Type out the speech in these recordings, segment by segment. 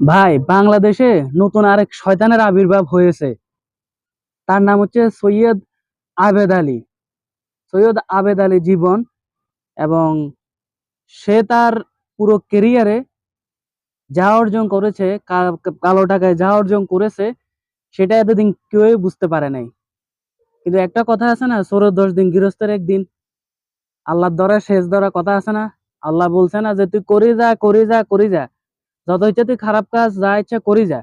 ভাই, বাংলাদেশে নতুন আরেক শয়তানের আবির্ভাব হয়েছে। তার নাম হচ্ছে সৈয়দ আবেদ আলী। সৈয়দ আবেদ আলী জীবন এবং সে তার পুরো কেরিয়ারে যা অর্জন করেছে কালো টাকায় যা অর্জন করেছে, সেটা এতদিন কেউই বুঝতে পারে নাই। কিন্তু একটা কথা আছে না সৌর দশ দিন গৃহস্থের একদিন। আল্লাহর দ্বারা শেষ দ্বারা কথা আছে না? আল্লাহ বলছে না যে, তুই করে যা করে যা করে যা। যত ইচ্ছা তুই খারাপ কাজ যা ইচ্ছা করি যা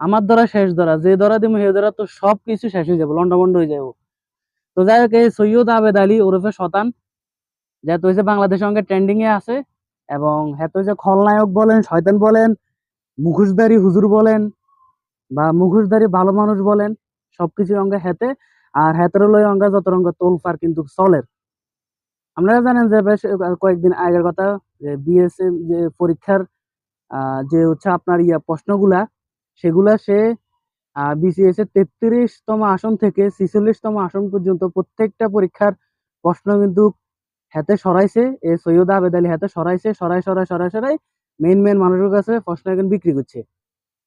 আমার দ্বারা শেষ দ্বারা, যে দ্বারা দিব সে দ্বারা তো সব কিছু শেষ হয়ে যাব লন্ডভন্ড হয়ে যাব। তো যাই হোক, এই সৈয়দ আবেদ আলী ওরফে শতান, যেহেতু হয়েছে বাংলাদেশের সঙ্গে ট্রেন্ডিং এ আছে, এবং হেতু হয়েছে খলনায়ক বলেন, শয়তান বলেন, মুখোশধারী হুজুর বলেন, বা মুখোশধারী ভালো মানুষ বলেন সবকিছু অঙ্গে হেতে, আর হেতের লই অঙ্গা যত রঙ্গ তোলফার কিন্তু চলের। আপনারা জানেন যে বেশ কয়েকদিন আগের কথা, যে বিএসএ যে পরীক্ষার যে হচ্ছে আপনার ইয়া প্রশ্নগুলা, সেগুলা সে বিসিএস এর তেত্রিশতম আসন থেকে ছিচল্লিশতম আসন পর্যন্ত প্রত্যেকটা পরীক্ষার প্রশ্ন কিন্তু হাতে সরাইছে, এ সৈয়দ আবেদ আলী হাতে সরাইছে, সরাই সরাই সরাই সরাই মেন মেন মানুষের কাছে প্রশ্ন এখন বিক্রি করছে।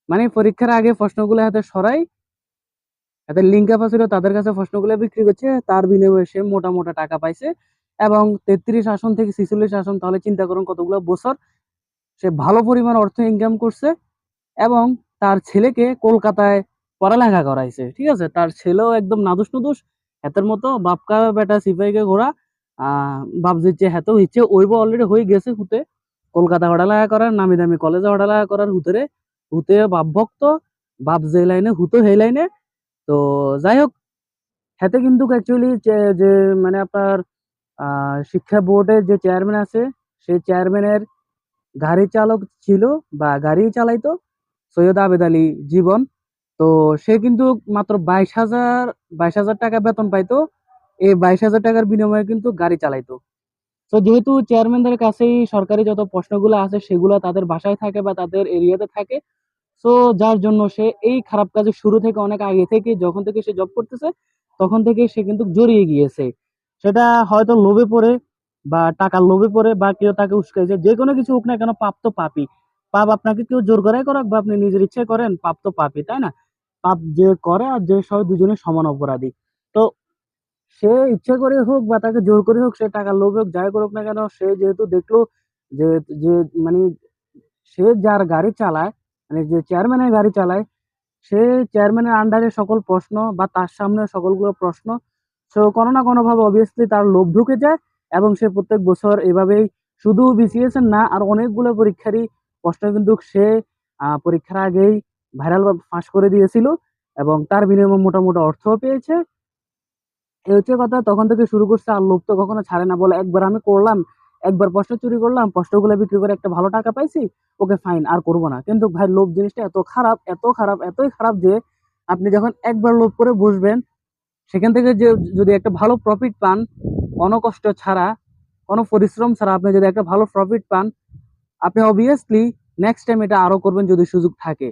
মানে পরীক্ষার আগে প্রশ্নগুলো হাতে সরাই, হাতে লিঙ্ক আপ ছিল তাদের কাছে প্রশ্নগুলো বিক্রি করছে, তার বিনিময়ে সে মোটা মোটা টাকা পাইছে এবং তেত্রিশ আসন থেকে ছিচল্লিশ আসন, তাহলে চিন্তা করুন কতগুলো বছর সে ভালো পরিমাণ অর্থ ইনকাম করছে এবং তার ছেলেকে কলকাতায় পড়ালেখা করাইছে, ঠিক আছে? তার ছেলেও একদম নাদুস নুদুস, হাতের মতো বাপকা বেটা সিপাইকে ঘোরা বাপ দিচ্ছে হাতেও ইচ্ছে ওইব অলরেডি হয়ে গেছে হুতে। কলকাতা পড়ালেখা করার নামি দামি কলেজে পড়ালেখা করার হুতেরে হুতে বাপ ভক্ত, বাপ যে লাইনে হুতো সেই লাইনে তো যাই হোক, হাতে কিন্তু অ্যাকচুয়ালি যে মানে আপনার শিক্ষা বোর্ডের যে চেয়ারম্যান আছে, সেই চেয়ারম্যানের গাড়ি চালক ছিল বা গাড়ি চালাইতো সৈয়দ আবেদ আলী জীবন। তো সে কিন্তু মাত্র বাইশ হাজার বাইশ হাজার টাকা বেতন পাইতো। এই বাইশ হাজার টাকার বিনিময়ে কিন্তু গাড়ি চালাইতো। তো যেহেতু চেয়ারম্যানদের কাছেই সরকারি যত প্রশ্নগুলো আছে সেগুলো তাদের বাসায় থাকে বা তাদের এরিয়াতে থাকে, তো যার জন্য সে এই খারাপ কাজে শুরু থেকে অনেক আগে থেকে যখন থেকে সে জব করতেছে, তখন থেকে সে কিন্তু জড়িয়ে গিয়েছে। সেটা হয়তো লোভে পড়ে বা টাকার লোভে পড়ে বা কেউ তাকে উস্কাইছে যে কোনো কিছু হোক না কেন পাপ তো পাপই। পাপ আপনাকে কেউ জোর করাই করাক বা আপনি নিজের ইচ্ছে করেন, পাপ তো পাপই, তাই না? পাপ যে করে আর যে সবাই দুজনে সমান অপরাধী। তো সে ইচ্ছে করে হোক বা তাকে জোর করে হোক, সে টাকার লোভে হোক, যাই করুক না কেন, সে যেহেতু দেখল যে যে মানে সে যার গাড়ি চালায় মানে যে চেয়ারম্যানের গাড়ি চালায়, সে চেয়ারম্যানের আন্ডারে সকল প্রশ্ন বা তার সামনে সকলগুলো প্রশ্ন, সে কোনো না কোনোভাবে অবভিয়াসলি তার লোভ ঢুকে যায় এবং সে প্রত্যেক বছর এভাবেই শুধু বিসিএস এর না, আর অনেকগুলো পরীক্ষারই প্রশ্ন কিন্তু সে পরীক্ষার আগেই ভাইরাল ফাঁস করে দিয়েছিল এবং তার বিনিময়ে মোটামুটি অর্থও পেয়েছে। এই হচ্ছে কথা, তখন থেকে শুরু করছে আর লোভ তো কখনো ছাড়ে না। বলে একবার আমি করলাম, একবার প্রশ্ন চুরি করলাম, প্রশ্নগুলো বিক্রি করে একটা ভালো টাকা পাইছি, ওকে ফাইন আর করব না। কিন্তু ভাই, লোভ জিনিসটা এত খারাপ এত খারাপ, এতই খারাপ যে আপনি যখন একবার লোভ করে বসবেন, সেখান থেকে যে যদি একটা ভালো প্রফিট পান কষ্ট ছাড়া কোনো পরিশ্রম ছাড়া আপনি যদি একটা ভালো প্রফিট পান, আপনি অবভিয়াসলি নেক্সট টাইম এটা আরও করবেন যদি সুযোগ থাকে।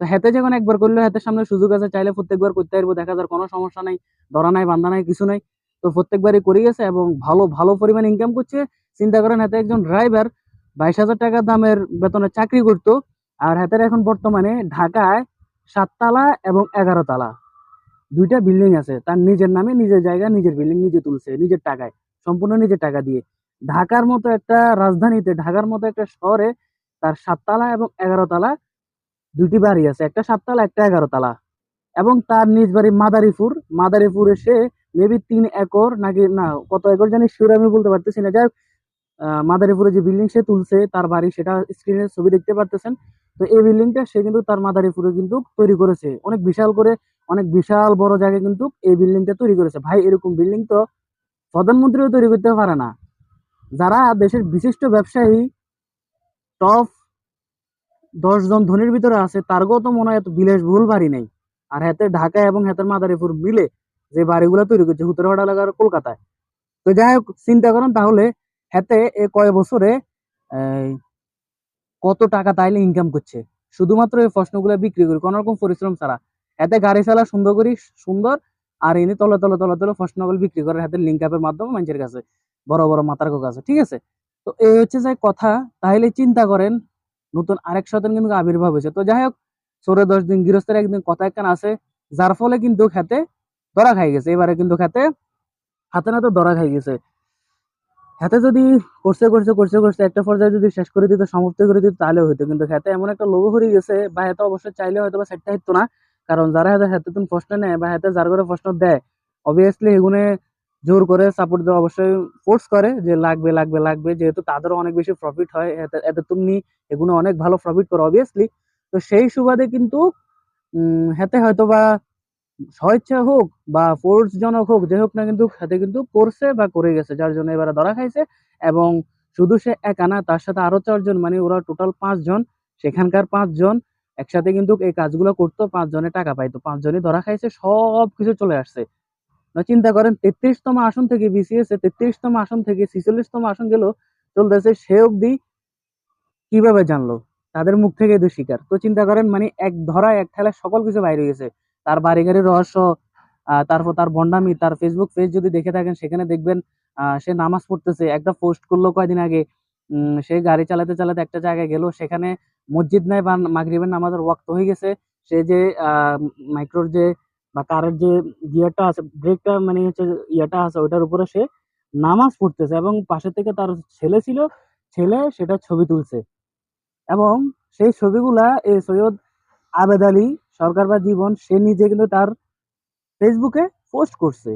তো হাতে যখন একবার করলে হাতের সামনে সুযোগ আছে, চাইলে প্রত্যেকবার করতে পারব, দেখা যার কোনো সমস্যা নাই, ধরা নাই বান্ধা নাই, কিছু নাই। তো প্রত্যেকবারই করে গেছে এবং ভালো ভালো পরিমাণ ইনকাম করছে। চিন্তা করেন হাতে একজন ড্রাইভার বাইশ হাজার টাকা দামের বেতনে চাকরি করতো, আর হাতের এখন বর্তমানে ঢাকায় সাততলা এবং এগারো তলা দুইটা বিল্ডিং আছে। তার নিজের নামে, নিজের জায়গা, নিজের বিল্ডিং নিজে তুলছে, নিজের টাকায়, সম্পূর্ণ নিজের টাকা দিয়ে। ঢাকার মতো একটা রাজধানীতে, ঢাকার মতো একটা শহরে তার সাততলা এবং এগারো তলা দুইটি বাড়ি আছে। একটা সাততলা, একটা এগারো তলা এবং তার নিজ বাড়ি মাদারীপুর। মাদারীপুরে সে মেবি তিন একর নাকি, না, কত একর জানি শিওর আমি বলতে পারতেছি না। যাই মাদারীপুরে যে বিল্ডিং সে তুলছে, তার বাড়ি সেটা স্ক্রিনে ছবি দেখতে পারতেছেন। তো এই বিল্ডিংটা সে কিন্তু তার মাদারীপুরে কিন্তু তৈরি করেছে। অনেক বিশাল করে অনেক বিশাল বড় জায়গায় কিন্তু এই বিল্ডিংটা তৈরি করেছে। ভাই, এরকম বিল্ডিং তো প্রধানমন্ত্রীও তৈরি করতে পারে না। যারা দেশের বিশিষ্ট ব্যবসায়ী, টপ দশ জন ধনীর ভিতরে আছে তারগও তো মনে হয় এত বিলাসবহুল বাড়ি নেই। আর হাতে ঢাকা এবং হাতের মাদারীপুর মিলে যে বাড়িগুলো তৈরি করছে হুতরহাট এলাকার কলকাতায়। তো যাই হোক, চিন্তা করেন তাহলে হাতে এ কয় বছরে কত টাকা তাইলে ইনকাম করছে? শুধুমাত্র এই প্রশ্নগুলো বিক্রি করে কোনো রকম পরিশ্রম ছাড়া। এতে গাড়ি চালা সুন্দর করি, সুন্দর, আর এনে তলে তলে তলে তলে প্রশ্নগুলো বিক্রি করে হাতে লিঙ্ক আপের মাধ্যমে মানুষের কাছে বড় বড় মাতার কাছে ঠিক আছে? তো এই হচ্ছে যে কথা, তাহলে চিন্তা করেন, নতুন আরেক শয়তান কিন্তু আবির্ভাব হয়েছে। তো যাই হোক, চোরে দশ দিন, গৃহস্থের একদিন কথা একখান আছে, যার ফলে কিন্তু খেতে ধরা খাই গেছে। এবারে কিন্তু খেতে, হাতে নাতে ধরা খাই গেছে। হাতে যদি করছে করছে করছে করছে, একটা পর্যায়ে যদি শেষ করে দিত, সমাপ্ত করে দিত, তাহলে হইতো। কিন্তু হাতে এমন একটা লোভ হয়ে গেছে, বা এত অবশ্যই চাইলে হয়তো বা সেটটা হইতো না। কারণ যারা হাতে হাতে তুমি প্রশ্ন নেয় বা হাতে যার করে প্রশ্ন দেয় অবভিয়াসলি এগুনে জোর করে সাপোর্ট দেওয়া অবশ্যই ফোর্স করে যে লাগবে লাগবে লাগবে। যেহেতু তাদেরও অনেক বেশি প্রফিট হয়, এতে তুমি এগুলো অনেক ভালো প্রফিট করো অবভিয়াসলি তো সেই সুবাদে কিন্তু হাতে হয়তো বা স্বেচ্ছা হোক বা ফোর্স জনক হোক, যে হোক না কিন্তু হাতে কিন্তু করছে বা করে গেছে, যার জন্য এবারে ধরা খাইছে। এবং শুধু সে একা না, তার সাথে আরও চারজন মানে ওরা টোটাল পাঁচজন, সেখানকার পাঁচজন একসাথে কিন্তু এই কাজগুলো করতো, পাঁচজনে টাকা পাইতো, পাঁচজনই ধরা খাইছে সব কিছু চলে আসছে। চিন্তা করেন, তেত্রিশতম আসন থেকে বিসিএস তেত্রিশতম আসন থেকে ছিচল্লিশতম আসন গেল, চলতেছে সে অবধি কীভাবে জানলো? তাদের মুখ থেকে শিকার। তো চিন্তা করেন মানে এক ধরা, এক ঠেলায় সকল কিছু বাইরে গেছে। তার বাড়ি গাড়ির রহস্য তারপর তার বন্ডামি, তার ফেসবুক পেজ যদি দেখে থাকেন, সেখানে দেখবেন সে নামাজ পড়তেছে, একটা পোস্ট করল কয়দিন আগে। সে গাড়ি চালাতে চালাতে একটা জায়গায় গেল, সেখানে মসজিদ নাই বা মাগরিবের নামাজের ওয়াক্ত হয়ে গেছে, সে যে মাইক্রোর যে বা কারের যে গিয়ারটা আছে, ব্রেকটা মানে হচ্ছে ইয়েটা আছে, ওইটার উপরে সে নামাজ পড়তেছে এবং পাশে থেকে তার ছেলে ছিল, ছেলে সেটা ছবি তুলছে এবং সেই ছবিগুলা এই সৈয়দ আবেদ আলী সরকার বা জীবন, সে নিজে কিন্তু তার ফেসবুকে পোস্ট করছে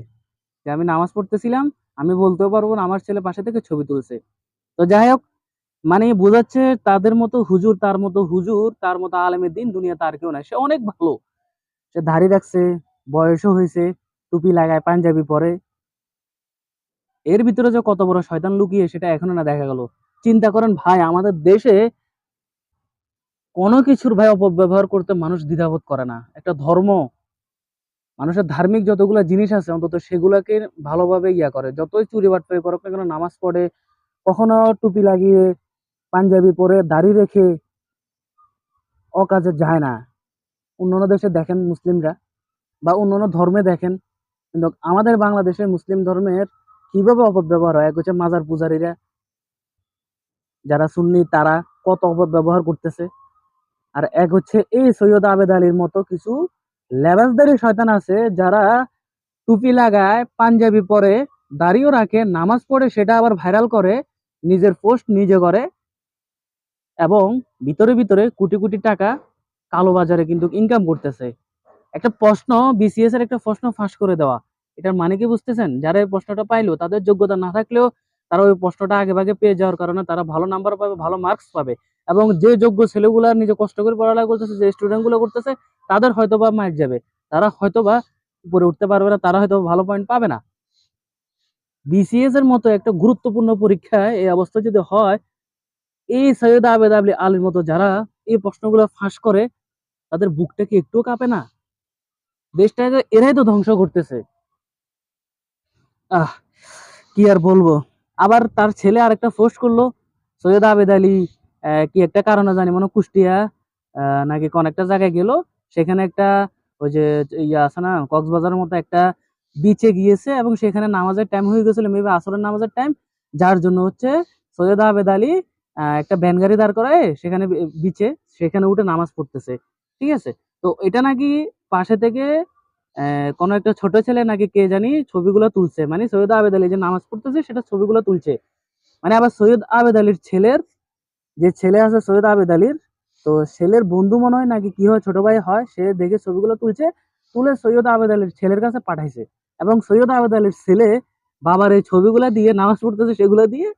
যে, আমি নামাজ পড়তেছিলাম, আমি বলতেও পারব না, আমার ছেলে পাশে থেকে ছবি তুলছে। তো যাই হোক মানে বোঝাচ্ছে তাদের মতো হুজুর, তার মতো হুজুর, তার মতো আলেমের দিন দুনিয়া তার কেউ নাই। সে অনেক ভালো। সে দাড়ি রাখছে, বয়সও হয়েছে, টুপি লাগায়, পাঞ্জাবি পরে। এর ভিতরে যে কত বড় শয়তান লুকিয়ে, সেটা এখনও না দেখা গেল। চিন্তা করেন ভাই, আমাদের দেশে কোনো কিছুর ভাই অপব্যবহার করতে মানুষ দ্বিধাবোধ করে না। একটা ধর্ম, মানুষের ধার্মিক যতগুলো জিনিস আছে, অন্তত সেগুলাকে ভালোভাবে ইয়া করে। যতই চুরি বাটপাই করুক না কেন, নামাজ পড়ে, কখনো টুপি লাগিয়ে পাঞ্জাবি পরে দাড়ি রেখে অকাজে যায় না। অন্যান্য দেশে দেখেন মুসলিমরা বা অন্যান্য ধর্মে দেখেন, কিন্তু আমাদের বাংলাদেশে মুসলিম ধর্মের কীভাবে অপব্যবহার হয়? এক হচ্ছে মাজার পূজারীরা, যারা সুন্নি, তারা কত অপব্যবহার করতেছে। আর এক হচ্ছে এই সৈয়দ আবেদ আলীর মতো কিছু লেবাসদারি শয়তান আছে, যারা টুপি লাগায়, পাঞ্জাবি পরে দাড়িও রাখে, নামাজ পড়ে, সেটা আবার ভাইরাল করে, নিজের পোস্ট নিজে করে এবং ভিতরে ভিতরে কোটি কোটি টাকা কালো বাজারে কিন্তু ইনকাম করতেছে। একটা প্রশ্ন বিসিএস এর একটা প্রশ্ন ফাঁস করে দেওয়া, এটার মানে কি বুঝতেছেন? যারা এই প্রশ্নটা পাইলো, তাদের যোগ্যতা না থাকলেও তারা ওই প্রশ্নটা আগে ভাগে পেয়ে যাওয়ার কারণে তারা ভালো নাম্বার পাবে, ভালো মার্কস পাবে। এবং যে যোগ্য ছেলেগুলা নিজে কষ্ট করে পড়ালেখা করতেছে, যে স্টুডেন্টগুলো করতেছে, তাদের হয়তো বা মার্ক যাবে। তারা হয়তো বা উপরে উঠতে পারবে না, তারা হয়তো ভালো পয়েন্ট পাবে না। বিসিএস এর মতো একটা গুরুত্বপূর্ণ পরীক্ষায় এই অবস্থা যদি হয় এই সৈয়দ আবেদ আলী আলীর মতো যারা এই প্রশ্নগুলো ফাঁস করে, তাদের বুকটা কি একটুও কাঁপে না? দেশটাকে এরাই তো ধ্বংস করতেছে। আহ, কি আর বলব? আবার তার ছেলে আর একটা পোস্ট করল সৈয়দ আবেদ আলী কি একটা কারণে জানি, মনে কুষ্টিয়া নাকি কোন একটা জায়গায় গেল, সেখানে একটা ওই যে ইয়ে আছে না, কক্সবাজারের মতো একটা বিচে গিয়েছে এবং সেখানে নামাজের টাইম হয়ে গেছিল মেবি আসরের নামাজের টাইম যার জন্য হচ্ছে সৈয়দ আবেদ আলী একটা ভ্যান গাড়ি দাঁড় করায়, সেখানে বিচে, সেখানে উঠে নামাজ পড়তেছে, ঠিক আছে? তো এটা নাকি পাশে থেকে কোনো একটা ছোট ছেলে নাকি কে জানি ছবিগুলো তুলছে মানে সৈয়দ আবেদ আলী যে নামাজ পড়তেছে, সেটা ছবিগুলো তুলছে। মানে আবার সৈয়দ আবেদ আলীর ছেলের, যে ছেলে আছে সৈয়দ আবেদ আলীর, তো ছেলের বন্ধু মনে হয় নাকি কি হয়, ছোট ভাই হয়, সে দেখে ছবিগুলো তুলছে, তুলে সৈয়দ আবেদ আলীর ছেলের কাছে পাঠাইছে। এবং সৈয়দ আবেদ আলীর ছেলে বাবার এই ছবিগুলো দিয়ে, নামাজ পড়তেছে সেগুলো দিয়ে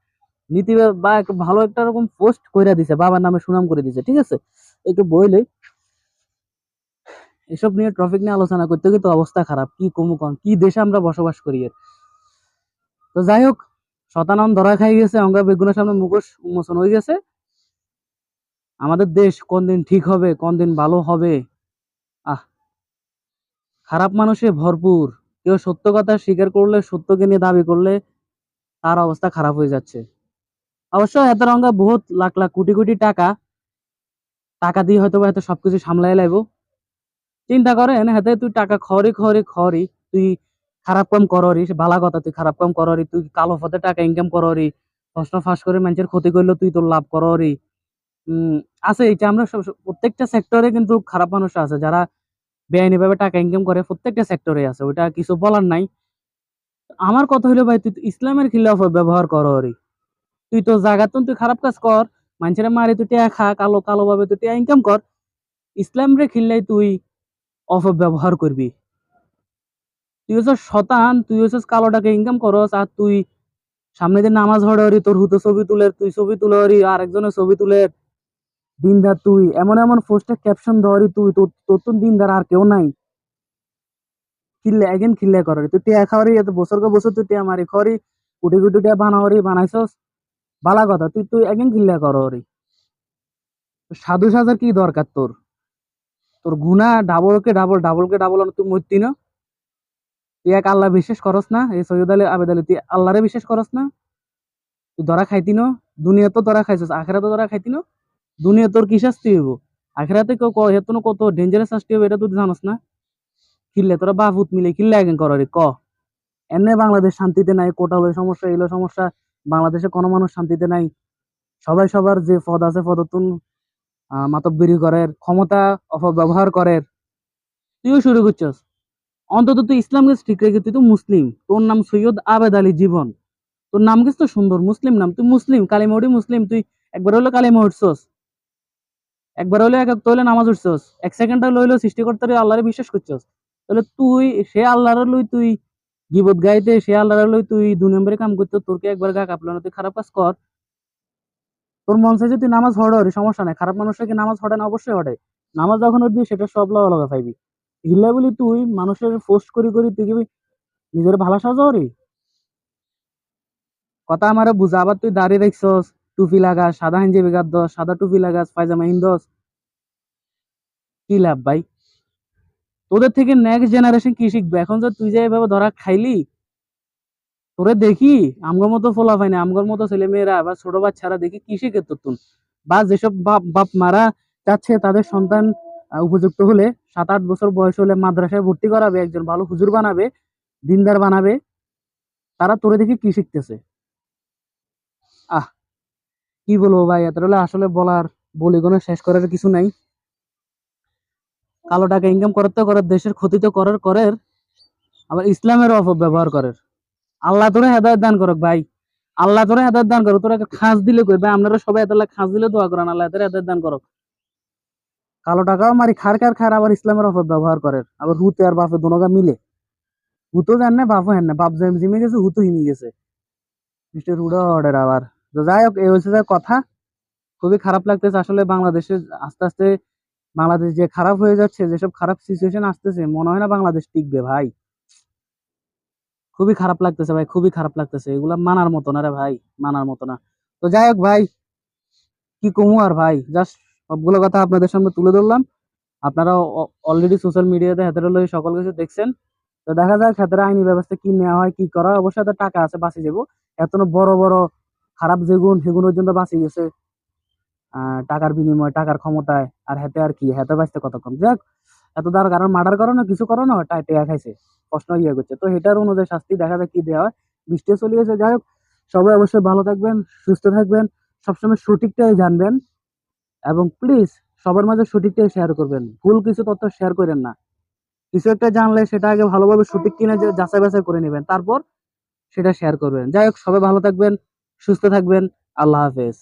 নীতি বা- ভালো একটা রকম পোস্ট কইরা দিছে, বাবার নামে সুনাম করে দিছে, ঠিক আছে? একটু বইলে এসব নিয়ে টপিক নিয়ে আলোচনা করতে গিয়ে তো অবস্থা খারাপ, কি কমু কম কি দেশে আমরা বসবাস করি এর? তো যাই হোক, শতানন ধরা খাই গেছে অঙ্গা বেগুনের সামনে মুখোশ উন্মোচন হয়ে গেছে। আমাদের দেশ কোন দিন ঠিক হবে, কোন দিন ভালো হবে? আহ, খারাপ মানুষে ভরপুর। কেউ সত্য কথা স্বীকার করলে, সত্যকে নিয়ে দাবি করলে তার অবস্থা খারাপ হয়ে যাচ্ছে। অবশ্য এত রঙ্গা বহুত লাখ লাখ কোটি কোটি টাকা। টাকা দিয়ে হয়তো বা সবকিছু সামলাই লাইব। চিন্তা করেন, হাতে তুই টাকা খরি খরি খরি তুই খারাপ কাম কররি ভালা কথা, তুই খারাপ কাম কররি, তুই কালো পথে টাকা ইনকাম কররি, প্রশ্ন ফাঁস করে মানুষের ক্ষতি করলে তুই তোর লাভ উম, আছে, এইটা আমরা সব প্রত্যেকটা সেক্টরে কিন্তু খারাপ মানুষ আছে, যারা বেআইনিভাবে টাকা ইনকাম করে, প্রত্যেকটা সেক্টরে আছে, ওইটা কিছু বলার নাই। আমার কথা হইল ভাই, তুই ইসলামের খিলাফ ব্যবহার কর তুই তো জাগাতুন, তুই খারাপ কাজ কর। মানুষের মারি, তুই টিয়া খা কালো কালো ভাবে তুই টিয়া ইনকাম কর। ইসলাম রে খিল্লাই তুই অপব্যবহার করবি। তুই হচ্ছে শতান, তুই হচ্ছে কালো টাকা ইনকাম করস, আর তুই সামনে দিয়ে নামাজ হড়ি তোর হুতো ছবি তুলে তুই ছবি তুলে আর একজনের ছবি তুলে দিনদার তুই, এমন এমন পোস্টে ক্যাপশন ধরি তুই, তোর তো দিনদার আর কেউ নাই। কিল্লে এগেন কিল্লে করি। তুই টিয়া খাওয়ারি, এত বছর বছর তুই টিয়া মারি, খরি, কুটি কুটি টিয়া বানাওরি বানাইছস। বালা কথা, তুই তুই এগেন কিল্লে কররি সাধু সাজার কি দরকার তোর? তোর গুণা ডাবল কে ডাবল ডাবল কে ডাবল তুই মরতি না। তুই এক আল্লাহ বিশ্বাস করস না, এই সৈয়দ আলী আবেদ আলী, তুই আল্লাহরে বিশ্বাস করস না। তুই ধরা খাইতি না দুনিয়া তো ধরা খাইছিস আখেরা তো ধরা খাইতি না। দুনিয়া তোর কি শাস্তি হইব? আখেরাতে হেতনো কত ডেঞ্জারাস শাস্তি হবে এটা তুই জানোস না? কিল্লে তোরা বাহুত মিলে কিল্লে একজন কররে ক। এনে বাংলাদেশ শান্তিতে নাই, কোটা হলো সমস্যা এলো সমস্যা। বাংলাদেশে কোনো মানুষ শান্তিতে নাই। সবাই সবার যে পদ আছে পদতুন মাতব্বরি করের ক্ষমতা অপব্যবহার করের তুইও শুরু করছস। অন্তত তুই ইসলামকে ঠিক রেখে তুই তো মুসলিম। তোর নাম সৈয়দ আবেদ আলী জীবন। তোর নাম কিন্তু তো সুন্দর, মুসলিম নাম। তুই মুসলিম, কালিমৌড়ি মুসলিম, তুই একবার হলো কালিমা উঠছস। একবার হলে এক হলে নামাজ উঠছস। এক সেকেন্ড লইলো সৃষ্টি করতে আল্লাহরে বিশ্বাস করছস। তাহলে তুই, সে আল্লাহর লই তুই গিবত গাইতে সে আল্লাহর লই তুই দুই নম্বরে কাম করতে, তোরকে একবার গা কাঁপলো না তুই খারাপ কাজ কর। তোর মন চাইছে তুই নামাজ হড়ে সমস্যা নাই। খারাপ মানুষের কি নামাজ হড়ে না? অবশ্যই হড়ে। নামাজ যখন উঠবি, সেটা সব লগা লগা পাইবি হিল্লা বলি তুই মানুষের পোস্ট করি করি, তুই কি নিজের ভালো সাজা হরি? কথা আমারে বুঝা, আবার তুই দাড়ি রাখছস, টুপি লাগাস, সাদা হিঞ্জিবি গাদ দস, সাদা টুপি লাগাস, পায়জামা হিন্দস কি লাভ ভাই? তোদের থেকে নেক্সট জেনারেশন কি শিখবে? এখন যে তুই যে এভাবে ধরা খাইলি, তোরে দেখি আমগর মতো ফোলা পাইনি, আমগর মতো ছেলে মেয়েরা বা ছোট বাচ্চারা দেখি কি শিখে তোর বা যেসব বাপ বাপ মারা চাচ্ছে তাদের সন্তান উপযুক্ত হলে সাত আট বছর বয়স হলে মাদ্রাসায় ভর্তি করাবে, একজন ভালো হুজুর বানাবে, দিনদার বানাবে, তারা তোরে দেখি কি শিখতেছে। আহ, কি বলব ভাই, এতটা আসলে বলার বলি কোনো শেষ করার কিছু নাই। কালো টাকা ইনকাম করার তো করার, দেশের ক্ষতি তো করার, করের। আবার ইসলামের অপব্যবহার করের। আল্লাহ তোরে হেদায়ত দান করক ভাই। আল্লাহ তোরে হেদায়ত দান করো তোরা খাঁজ দিলে কই ভাই? আপনারা সবাই এতলা খাঁজ দিলে দোয়া করেন, আল্লাহ তোরে হেদায়ত দান করক। কালো টাকাও মারি, খার খার খার, আবার ইসলামের অপব্যবহার করে আবার হুতে আর বাপে দুনোগা মিলে। হুতো জান না, বাপও হেন না। বাপ জেম গেছে হুতো হিমে গেছে। মিস্টার হুডা অর্ডার আবার যাই হোক, এই হচ্ছে কথা। খুবই খারাপ লাগতেছে। আসলে বাংলাদেশে আস্তে আস্তে বাংলাদেশ যে খারাপ হয়ে যাচ্ছে, যেসব খারাপ সিচুয়েশন আসতেছে, মনে হয় না বাংলাদেশ টিকবে ভাই। খুবই খারাপ লাগতেছে ভাই, খুবই খারাপ লাগতেছে। এগুলা মানার মতো না রে ভাই, মানার মতো না। তো যাই হোক ভাই, কি কমু আর ভাই? জাস্ট সবগুলো কথা আপনাদের সামনে তুলে ধরলাম। আপনারা অলরেডি সোশ্যাল মিডিয়াতে হাতের লই সকল কিছু দেখছেন। তো দেখা যাক হাতের আইনি ব্যবস্থা কি নেওয়া হয়, কি করা অবশ্যই টাকা আছে বাঁচি যাব এত বড় বড় খারাপ যেগুন সেগুন জন্য বাঁচি গেছে। টাকার বিনিময়ে, টাকার ক্ষমতায়, আর হাতে আর কি হাতে বাঁচতে কতক্ষণ যাক, এত দ্বারা কারণ মার্ডার করো না কিছু করো না টাই টেয়া খাইছে, প্রশ্ন ইয়ে করছে। তো এটার অনুযায়ী শাস্তি দেখা যায় কি দেওয়া হয়। বৃষ্টি চলে গেছে যাই হোক, সবাই অবশ্যই ভালো থাকবেন, সুস্থ থাকবেন, সবসময় সঠিকটাই জানবেন এবং প্লিজ সবার মাঝে সঠিকটাই শেয়ার করবেন। ভুল কিছু তথ্য শেয়ার করেন না। কিছু একটা জানলে সেটা আগে ভালোভাবে সঠিক কিনে যাচাই বাছাই করে নেবেন, তারপর সেটা শেয়ার করবেন। যাই হোক, সবাই ভালো থাকবেন, সুস্থ থাকবেন, আল্লাহ হাফেজ।